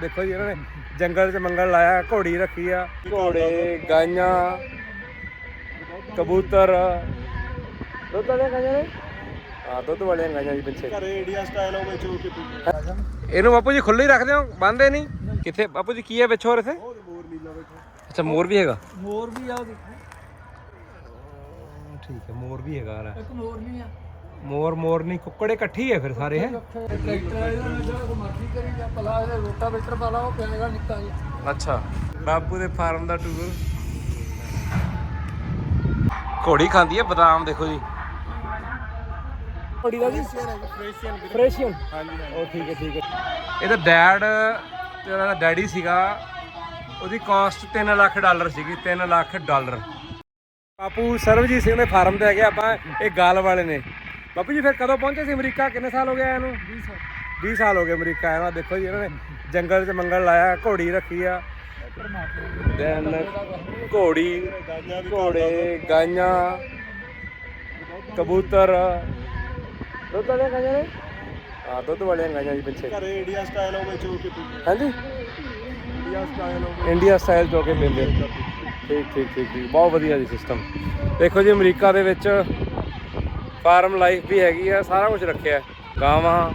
ਦੇਖੋ ਜੀ ਇਹਨਾਂ ਨੇ ਜੰਗਲ 'ਚ ਮੰਗਲ ਲਾਇਆ ਘੋੜੀ ਰੱਖੀ ਆ। ਘੋੜੇ ਗਾਈਆਂ ਕਬੂਤਰ। ਦੁੱਧ ਵਾਲੀਆਂ ਗਾਈਆਂ ਨੇ? ਹਾਂ ਦੁੱਧ ਵਾਲੀਆਂ ਗਾਈਆਂ ਜੀ ਪਿੱਛੇ। ਘਰੇ ਇੰਡੀਆ ਸਟਾਈਲ ਹੋਵੇ ਚੋ ਕੇ ਪੀਂਦੇ ਇਹਨੂੰ ਬਾਪੂ ਜੀ ਖੁੱਲੇ ਹੀ ਰੱਖਦੇ ਹੋ ਬੰਨਦੇ ਨਹੀਂ? ਕਿੱਥੇ? ਬਾਪੂ ਜੀ ਕੀ ਹੈ ਵਿੱਚ ਹੋਰ ਇੱਥੇ? ਮੋਰ ਨੀਲਾ ਬੈਠਾ। ਅੱਛਾ ਮੋਰ ਵੀ ਹੈਗਾ? ਮੋਰ ਵੀ ਆ ਉਹ ਦੇਖੋ। ਠੀਕ ਹੈ ਮੋਰ ਵੀ ਹੈਗਾ ਯਾਰ ਇੱਕ ਮੋਰ ਨਹੀਂ ਆ। ਮੋਰ ਮੋਰ ਨਹੀਂ ਕੁੱਕੜੇ ਇਕੱਠੀ ਹੈ ਫਿਰ ਸਾਰੇ ਹੈ? ਟਰੈਕਟਰ ਇਹਦਾ ਨਾ ਜਿਹੜਾ ਮਰਜ਼ੀ ਕਰੀ ਜਾ ਪਲਾ ਇਹਦੇ ਰੋਟਾ ਵੇਟਰ ਪਾਲਾ ਉਹ ਪਿਆਗਾ ਨਿੱਕਾ ਜਿਹਾ ਅੱਛਾ। ਬਾਪੂ ਦੇ ਫਾਰਮ ਦਾ ਟੂਰ ਘੋੜੀ ਖਾਂਦੀ ਹੈ ਬਦਾਮ ਦੇਖੋ ਜੀ। ਘੋੜੀ ਦਾ ਜੀ? ਫ੍ਰੇਸ਼ੀਅਨ ਫਰੇਸ਼ੀਅਨ ਹਾਂਜੀ ਉਹ ਠੀਕ ਹੈ ਠੀਕ ਹੈ। ਇਹਦਾ ਡੈਡ ਤੇ ਉਹਦਾ ਡੈਡੀ ਸੀਗਾ ਉਹਦੀ ਕਾਸਟ 3 ਲੱਖ ਡਾਲਰ ਸੀਗੀ 3 ਲੱਖ ਡਾਲਰ। ਬਾਪੂ ਸਰਵਜੀਤ ਸਿੰਘ ਦੇ ਫਾਰਮ ਤੇ ਹੈਗੇ ਆਪਾਂ ਇਹ ਗਾਲ ਵਾਲੇ ਨੇ। ਬਾਪੂ ਜੀ ਫਿਰ ਕਦੋਂ ਪਹੁੰਚੇ ਸੀ ਅਮਰੀਕਾ? ਕਿੰਨੇ ਸਾਲ ਹੋ ਗਏ ਆਇਆ ਇਹਨੂੰ 20 ਸਾਲ। 20 ਸਾਲ ਹੋ ਗਏ ਅਮਰੀਕਾ ਆਇਆ ਨੂੰ। ਦੇਖੋ ਜੀ ਇਹਨਾਂ ਨੇ ਜੰਗਲ 'ਚ ਮੰਗਲ ਲਾਇਆ ਘੋੜੀ ਰੱਖੀ ਆ। ਦੈਨ ਘੋੜੀ ਘੋੜੇ ਗਾਈਆਂ ਕਬੂਤਰ। ਦੁੱਧ ਵਾਲੀਆਂ ਗਾਈਆਂ ਨੇ? ਹਾਂ ਦੁੱਧ ਵਾਲੀਆਂ ਗਾਈਆਂ ਜੀ ਪਿੱਛੇ। ਘਰੇ ਇੰਡੀਆ ਸਟਾਈਲ ਹੋਵੇ ਚੋ ਕੇ ਪੀਂਦੇ ਹਾਂਜੀ? ਇੰਡੀਆ ਸਟਾਈਲ ਹੋਵੇ ਇੰਡੀਆ ਸਟਾਈਲ ਚੋਕੇ ਪੀਂਦੇ ਠੀਕ ਠੀਕ ਠੀਕ ਠੀਕ। ਬਹੁਤ ਵਧੀਆ ਜੀ ਸਿਸਟਮ ਦੇਖੋ ਜੀ ਅਮਰੀਕਾ ਦੇ ਵਿੱਚ ਫਾਰਮ ਲਾਈਫ ਵੀ ਹੈਗੀ ਆ ਸਾਰਾ ਕੁਝ ਰੱਖਿਆ। ਹੈ। ਗਾਵਾਂ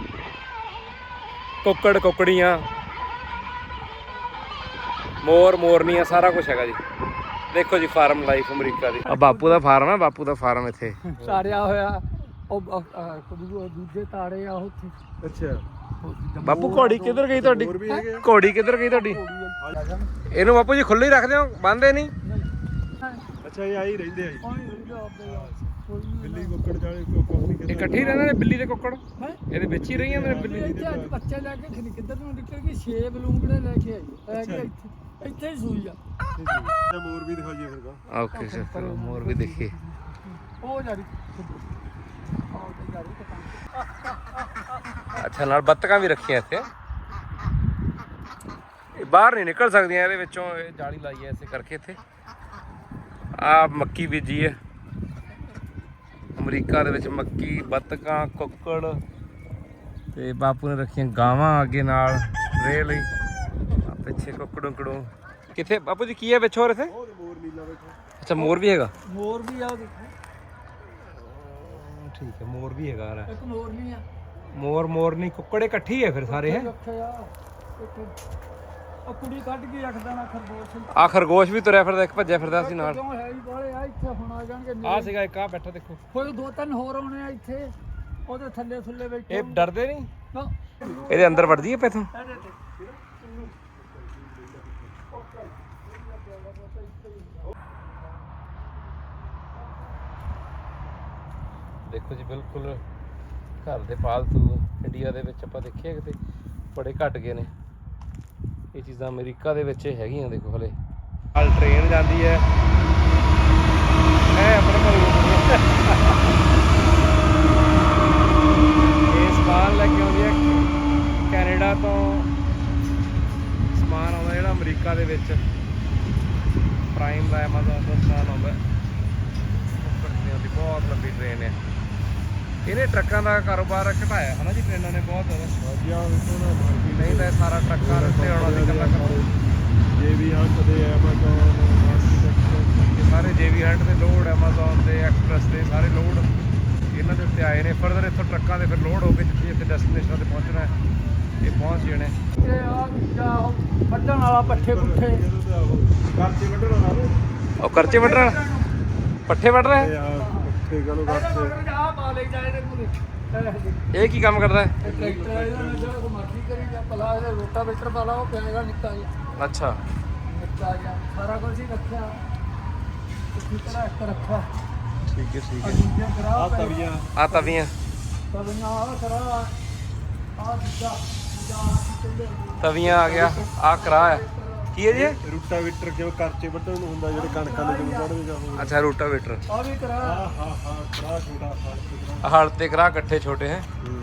ਕੁੱਕੜ ਕੁੱਕੜੀਆਂ ਮੋਰ ਮੋਰਨੀਆਂ ਸਾਰਾ ਕੁਝ ਹੈਗਾ ਜੀ। ਦੇਖੋ ਜੀ ਫਾਰਮ ਲਾਈਫ ਅਮਰੀਕਾ ਦੀ। ਆ ਬਾਪੂ ਦਾ ਫਾਰਮ ਹੈ ਬਾਪੂ ਦਾ ਫਾਰਮ ਇੱਥੇ। ਸਾਰਿਆ ਹੋਇਆ ਉਹ ਦੂਜੇ ਤਾੜੇ ਆ ਉੱਥੇ। ਅੱਛਾ। ਬਾਪੂ ਘੋੜੀ ਕਿੱਧਰ ਗਈ ਤੁਹਾਡੀ? ਘੋੜੀ ਕਿੱਧਰ ਗਈ ਤੁਹਾਡੀ? ਇਹਨੂੰ ਬਾਪੂ ਜੀ ਖੁੱਲੇ ਹੀ ਰੱਖਦੇ ਹੋ ਬੰਨਦੇ ਨਹੀਂ? ਅੱਛਾ ਇਹ ਆਈ ਰਹਿੰਦੇ ਆ ਜੀ। ਬਿੱਲੀ ਕੁੱਕੜ ਜਾਲੇ ਕੋ ਕੁਝ ਨਹੀਂ ਇਹ ਕਹਿੰਦਾ ਇਕੱਠੇ ਹੀ ਰਹਿੰਦੇ ਨੇ ਬਿੱਲੀ ਤੇ ਕੁੱਕੜ? ਹੈਂ? ਇਹਦੇ ਵਿੱਚ ਹੀ ਰਹੀਆਂ ਨੇ ਬਿੱਲੀ। ਇੱਥੇ ਅੱਜ ਬੱਚੇ ਲੈ ਕੇ ਖਨੀ ਕਿੱਧਰ ਨੂੰ ਨਿਕਲ ਗਈ? ਛੇ ਬਲੂੰਗੜੇ ਲੈ ਕੇ ਆਈ। ਲੈ ਕੇ ਇੱਥੇ ਇੱਥੇ ਹੀ ਸੂਈ ਆ। ਤੇ ਮੋਰ ਵੀ ਦਿਖਾਈਏ ਫਿਰ ਗਾ ਓਕੇ ਸਰ ਮੋਰ ਵੀ ਦੇਖੀਏ। ਉਹ ਤੇ ਅੱਛਾ ਨਾਲ ਬੱਤਕਾਂ ਵੀ ਰੱਖੀਆਂ ਇੱਥੇ। ਇਹ ਬਾਹਰ ਨਹੀਂ ਨਿਕਲ ਸਕਦੀਆਂ ਇਹਦੇ ਵਿੱਚੋਂ ਇਹ ਜਾਲੀ ਲਾਈ ਐ ਐਸੇ ਕਰਕੇ ਇੱਥੇ। ਆ ਮੱਕੀ ਬੀਜੀ ਹੈ। ਅਮਰੀਕਾ ਦੇ ਵਿੱਚ ਮੱਕੀ ਬੱਤਕਾਂ ਕੁੱਕੜ ਤੇ ਬਾਪੂ ਨੇ ਰੱਖੀਆਂ ਗਾਵਾਂ ਅੱਗੇ ਨਾਲ ਰੇ ਲਈ। ਆ ਪਿੱਛੇ ਕੁੱਕੜੋਂ ਕੜੋਂ ਕਿੱਥੇ? ਬਾਪੂ ਜੀ ਕੀ ਹੈ ਵਿੱਚ ਹੋਰ ਇੱਥੇ? ਅੱਛਾ ਮੋਰ ਵੀ ਹੈਗਾ? ਮੋਰ ਵੀ ਆ ਉਹ ਦੇਖੋ ਠੀਕ ਹੈ ਮੋਰ ਵੀ ਹੈਗਾ ਯਾਰ ਇੱਕ ਮੋਰ ਨਹੀਂ ਆ। ਮੋਰ ਮੋਰ ਨਹੀਂ ਕੁੱਕੜੇ ਇਕੱਠੀ ਹੈ ਫਿਰ ਸਾਰੇ ਹੈ? ਉਹ ਕੁੜੀ ਕੱਢ ਕੇ ਰੱਖਦਾ ਨਾ ਖਰਗੋਸ਼। ਆ ਖਰਗੋਸ਼ ਵੀ ਤੁਰਿਆ ਫਿਰਦਾ ਇੱਕ ਭੱਜਿਆ ਫਿਰਦਾ ਸੀ ਨਾਲ। ਕਿਉਂ ਹੈ ਹੀ ਬਾਲੇ ਆ ਇੱਥੇ ਹੁਣ ਆ ਜਾਣਗੇ ਆ ਸੀਗਾ ਇੱਕ ਆ ਬੈਠਾ ਦੇਖੋ। ਕੋਈ ਦੋ ਤਿੰਨ ਹੋਰ ਆਉਣੇ ਆ ਇੱਥੇ ਉਹਦੇ ਥੱਲੇ ਥੱਲੇ ਬੈਠੇ ਇਹ ਡਰਦੇ ਨਹੀਂ? ਨਾ। ਇਹਦੇ ਅੰਦਰ ਵੜਦੀ ਹੈ ਪੈਥੋਂ? ਇਹਦੇ ਤੇ ਦੇਖੋ ਜੀ ਬਿਲਕੁਲ ਘਰ ਦੇ ਪਾਲਤੂ ਇੰਡੀਆ ਦੇ ਵਿੱਚ ਆਪਾਂ ਦੇਖਿਆ ਕਿਤੇ ਬੜੇ ਘਟ ਗਏ ਨੇ। ਇਹ ਚੀਜ਼ਾਂ ਅਮਰੀਕਾ ਦੇ ਵਿੱਚ ਹੈਗੀਆਂ, ਦੇਖੋ ਹਲੇ। ਹਾਲ ਟ੍ਰੇਨ ਜਾਂਦੀ ਹੈ। ਇਹ ਆਪਣੇ ਕੋਲ ਇਹ ਸਮਾਨ ਲੈ ਕੇ ਆਉਂਦੀ ਹੈ ਕੈਨੇਡਾ ਤੋਂ। ਸਮਾਨ ਆਉਂਦਾ ਜਿਹੜਾ ਅਮਰੀਕਾ ਦੇ ਵਿੱਚ। ਪ੍ਰਾਈਮ ਦਾ ਐਮਾਜ਼ਨ ਦਾ ਸਮਾਨ ਆਉਂਦਾ। ਬਹੁਤ ਲੰਬੀ ਟ੍ਰੇਨ ਹੈ। ਇਹਨੇ ਟਰੱਕਾਂ ਦਾ ਕਾਰੋਬਾਰ ਘਟਾਇਆ ਹਨਾ ਜੀ ਟ੍ਰੇਨਾਂ ਨੇ ਬਹੁਤ ਜ਼ਿਆਦਾ। ਵਾਜਿਆ ਵੇਖੋ ਨਾ ਮਾਰਕੀਟ ਨਹੀਂ ਤਾਂ ਇਹ ਸਾਰਾ ਟਰੱਕਾਂ ਦੇ ਉੱਤੇ ਆਉਣਾ ਸੀ ਕੱਲਾ ਜੇ ਵੀ ਹੱਥ ਦੇ ਐਮਾਜ਼ਨ ਸਾਰੇ ਜੇਵੀ ਹੰਟ ਦੇ ਲੋਡ ਐਮਾਜ਼ਨ ਦੇ ਐਕਸਪ੍ਰੈਸ ਦੇ ਸਾਰੇ ਲੋਡ ਇਹਨਾਂ ਦੇ ਉੱਤੇ ਆਏ ਨੇ। ਫਰਦਰ ਇੱਥੋਂ ਟਰੱਕਾਂ ਦੇ ਫਿਰ ਲੋਡ ਹੋ ਕੇ ਜਿੱਥੇ ਜਿੱਥੇ ਡੈਸਟੀਨੇਸ਼ਨ ਤੇ ਪਹੁੰਚਣਾ ਹੈ ਇਹ ਪਹੁੰਚ ਜਾਣੇ। ਇਹ ਆ ਦੂਜਾ ਵੱਢਣ ਵਾਲਾ ਪੱਠੇ ਪੁੱਠੇ। ਕਰਚੇ ਵੱਢਣ ਵਾਲਾ ਉਹ ਕਰਚੇ ਵੱਢ ਰਿਹਾ ਪੱਠੇ ਵੱਢ ਰਿਹਾ? ਇਹ ਆ ਪੱਠੇ ਗਲੋ ਕਰਚੇ ਆ ਪਾ ਲੈ ਜਾਏ ਨੇ ਪੂਰੇ ਇਹ ਜੀ। ਇਹ ਕੀ ਕੰਮ ਕਰਦਾ ਹੈ? ਇਹ ਟਰੈਕਟਰ ਇਹਦਾ ਨਾ ਜਿਹੜਾ ਮਰਜ਼ੀ ਕਰੀ ਜਾ ਪਲਾ ਇਹਦੇ ਰੋਟਾ ਵੇਟਰ ਪਾਲਾ ਉਹ ਪਿਆਗਾ ਨਿੱਕਾ ਜਿਹਾ। ਅੱਛਾ। ਹੀ ਹੈ ਕਰਾ ਕਰਾ ਕਰਾ ਹੈ ਕੀ ਹੈ ਜੀ? ਰੂਟਾਵੀਟਰ ਜਿਵੇਂ ਕਰਚੇ ਵੱਢਣ ਨੂੰ ਹੁੰਦਾ ਜਿਹੜੇ ਕਣਕਾਂ ਦੇ ਜਿਵੇਂ ਵੱਢਦੇ ਜਾਂ ਅੱਛਾ ਰੂਟਾਵੇਟਰ। ਆ ਵੀ ਕਰਾ। ਆ ਹਾਂ ਹਾਂ ਕਰਾ ਛੋਟਾ ਹਲ ਤੇ ਹਲ ਤੇ ਕਰਾ ਇਕੱਠੇ ਛੋਟੇ ਹੈ। ਹੂੰ।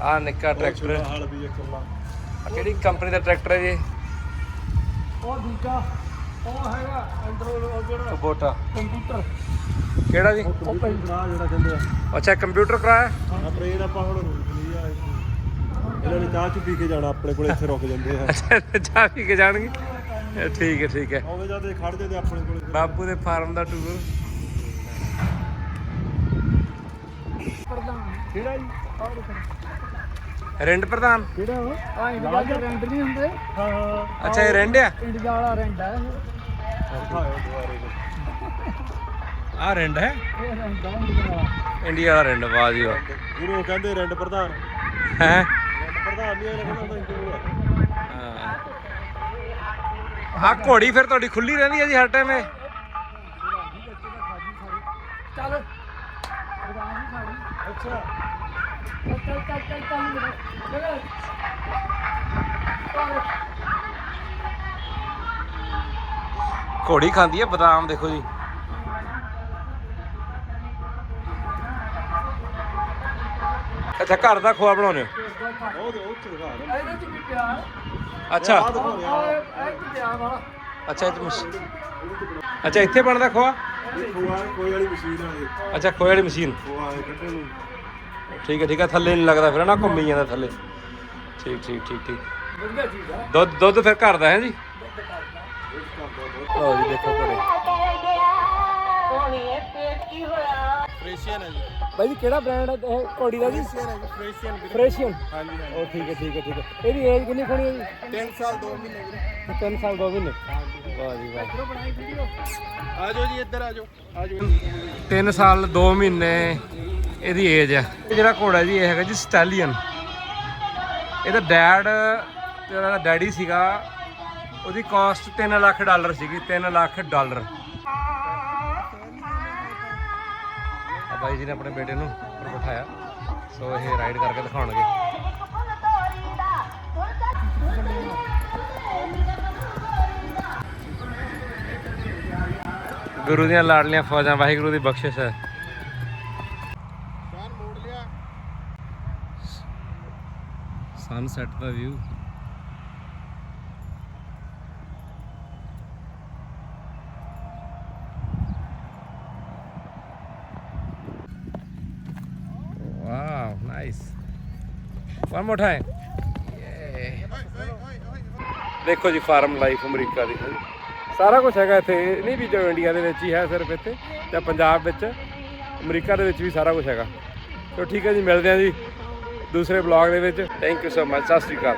ਆ ਨਿੱਕਾ ਟਰੈਕਟਰ ਹਲ ਵੀ ਇੱਕ ਲਾ ਆ ਕਿਹੜੀ ਕੰਪਨੀ ਦਾ ਟਰੈਕਟਰ ਹੈ ਜੀ? ਉਹ ਦੂਜਾ ਉਹ ਹੈਗਾ ਐਂਡਰੋਇਡ ਉਹ ਜਿਹੜਾ ਕੁਬੋਟਾ ਕੰਪਿਊਟਰ। ਕਿਹੜਾ ਜੀ? ਉਹ ਆ ਜਿਹੜਾ ਕਹਿੰਦੇ ਆ। ਅੱਛਾ ਕੰਪਿਊਟਰ ਕਰਾਇਆ ਆ ਟ੍ਰੇਨ ਆਪਾਂ ਹੁਣ ਰੋਕ ਲਈ ਆ ਇੱਥੇ। ਇਹਨਾਂ ਨੇ ਚਾਹ ਚ ਪੀ ਕੇ ਜਾਣਾ ਆਪਣੇ ਕੋਲ ਇੱਥੇ ਰੁਕ ਜਾਂਦੇ ਆ। ਅੱਛਾ ਚਾਹ ਪੀ ਕੇ ਜਾਣਗੇ। ਇਹ ਠੀਕ ਹੈ ਠੀਕ ਹੈ। ਆਉਂਦੇ ਜਾਂਦੇ ਖੜ ਜਾਂਦੇ ਆਪਣੇ ਕੋਲ ਬਾਪੂ ਦੇ ਫਾਰਮ ਦਾ ਟੂਰ ਪ੍ਰਧਾਨ। ਕਿਹੜਾ ਜੀ? ਫਿਰ ਰਿੰਡ ਪ੍ਰਧਾਨ? ਕਿਹੜਾ ਆ ਇੰਡੀਆ ਦੇ ਰੈਂਟ ਨਹੀਂ ਹੁੰਦੇ। ਹਾਂ ਹਾਂ ਅੱਛਾ ਇਹ ਰਿੰਡ ਆ? ਇੰਡੀਆ ਵਾਲਾ ਰੈਂਟ ਇਹ। ਦੁਆਰੇ ਆ ਰਿੰਡ ਹੈ? ਇਹ ਰੈਂਟ ਹੈ ਇੰਡੀਆ ਵਾਲਾ। ਰਿੰਡ ਵਾਹ ਜੀ ਵਾਹ। ਉਹ ਕਹਿੰਦੇ ਰੈਂਡ ਪ੍ਰਧਾਨ। ਹੈ? ਰੈਂਡ ਪ੍ਰਧਾਨ ਨਹੀਂ ਇਹਨਾਂ ਆ ਘੋੜੀ ਫਿਰ ਤੁਹਾਡੀ ਖੁੱਲੀ ਰਹਿੰਦੀ ਹੈ ਜੀ ਹਰ ਟਾਈਮ ਇਹ। ਚੱਲ। ਪ੍ਰਧਾਨ ਜੀ ਸਾਡੀ ਅੱਛਾ ਚੱਲ ਚੱਲ ਚੱਲ ਚੱਲ ਚੱਲ ਮੇਰਾ ਚੱਲ ਘੋੜੀ ਖਾਂਦੀ ਹੈ ਬਦਾਮ ਦੇਖੋ ਜੀ। ਅੱਛਾ ਘਰ ਦਾ ਖੋਆ ਬਣਾਉਂਦੇ ਹੋ? ਉਹ ਚ ਦਿਖਾ ਰਿਹਾ ਇਹਦੇ ਚ ਵੀ ਪਿਆਰ ਅੱਛਾ। ਅੱਛਾ ਇਹ ਮਸ਼- ਅੱਛਾ ਇੱਥੇ ਬਣਦਾ ਖੋਆ? ਇਹ ਖੋਆ ਕੋਈ ਵਾਲੀ ਮਸ਼ੀਨ ਆ ਇਹ। ਅੱਛਾ ਖੋਏ ਵਾਲੀ ਮਸ਼ੀਨ। ਕੱਢਣ ਨੂੰ। ਠੀਕ ਹੈ ਠੀਕ ਹੈ ਥੱਲੇ ਨਹੀਂ ਲੱਗਦਾ ਫਿਰ ਨਾ ਘੁੰਮੀ ਜਾਂਦਾ ਥੱਲੇ। ਠੀਕ ਠੀਕ ਠੀਕ ਠੀਕ। ਵਧੀਆ ਚੀਜ਼ ਹੈ ਦੁੱਧ ਦੁੱਧ ਫਿਰ ਘਰ ਦਾ ਹੈ ਜੀ? ਦੁੱਧ ਕਰਦਾ ਲਓ ਜੀ ਦੇਖੋ ਘਰੇ। ਫ੍ਰੇਸ਼ੀਅਨ ਹੈ ਜੀ। ਬਾਈ ਜੀ ਕਿਹੜਾ ਬ੍ਰਾਂਡ ਹੈ? ਇਹ ਘੋੜੀ ਦਾ ਜੀ? ਫ੍ਰੇਸ਼ੀਅਨ ਹੈ ਜੀ ਫ੍ਰੇਸ਼ੀਅਨ ਫਰੇਸ਼ੀਅਨ ਹਾਂਜੀ ਹਾਂਜੀ। ਉਹ ਠੀਕ ਹੈ ਠੀਕ ਹੈ ਠੀਕ ਹੈ। ਇਹਦੀ ਏਜ ਕਿੰਨੀ ਖਣੀ ਹੈ ਜੀ? 3 ਸਾਲ 2 ਮਹੀਨੇ ਵੀਰੇ। 3 ਸਾਲ 2 ਮਹੀਨੇ। ਵਾਹ ਜੀ ਵਾਹ। ਆ ਜਾਓ ਜੀ ਇੱਧਰ ਆ ਜਾਓ। ਆ ਜਾਓ 3 ਸਾਲ 2 ਮਹੀਨੇ ਇਹਦੀ ਏਜ ਹੈ। ਇਹ ਜਿਹੜਾ ਘੋੜਾ ਜੀ ਇਹ ਹੈਗਾ ਜੀ ਸਟੈਲੀਅਨ ਇਹਦਾ ਡੈਡ ਤੇ ਉਹਦਾ ਡੈਡੀ ਸੀਗਾ। ਉਹਦੀ ਕਾਸਟ 3 ਲੱਖ ਡਾਲਰ ਸੀਗੀ 3 ਲੱਖ ਡਾਲਰ। ਬਾਈ ਜੀ ਨੇ ਆਪਣੇ ਬੇਟੇ ਨੂੰ ਉੱਪਰ ਬਿਠਾਇਆ। ਸੋ ਇਹ ਰਾਈਡ ਕਰਕੇ ਦਿਖਾਉਣਗੇ। ਗੁਰੂ ਦੀਆਂ ਲਾਡਲੀਆਂ ਫੌਜਾਂ ਵਾਹਿਗੁਰੂ ਦੀ ਬਖਸ਼ਿਸ਼ ਹੈ। ਸਨਸੈਟ ਦਾ ਵਿਊ ਵਨ ਮੋਰ ਟਾਈਮ ਦੇਖੋ ਜੀ ਫਾਰਮ ਲਾਈਫ ਅਮਰੀਕਾ ਦੀ। ਹਾਂਜੀ। ਸਾਰਾ ਕੁਝ ਹੈਗਾ ਇੱਥੇ। ਇਹ ਨਹੀਂ ਵੀ ਜੋ ਇੰਡੀਆ ਦੇ ਵਿੱਚ ਹੀ ਹੈ ਸਿਰਫ ਇੱਥੇ ਤੇ ਪੰਜਾਬ ਵਿੱਚ। ਅਮਰੀਕਾ ਦੇ ਵਿੱਚ ਵੀ ਸਾਰਾ ਕੁਝ ਹੈਗਾ। ਚਲੋ ਠੀਕ ਹੈ ਜੀ, ਮਿਲਦੇ ਹਾਂ ਜੀ ਦੂਸਰੇ ਬਲੌਗ ਦੇ ਵਿੱਚ। ਥੈਂਕ ਯੂ ਸੋ ਮਚ ਸਤਿ ਸ਼੍ਰੀ ਅਕਾਲ।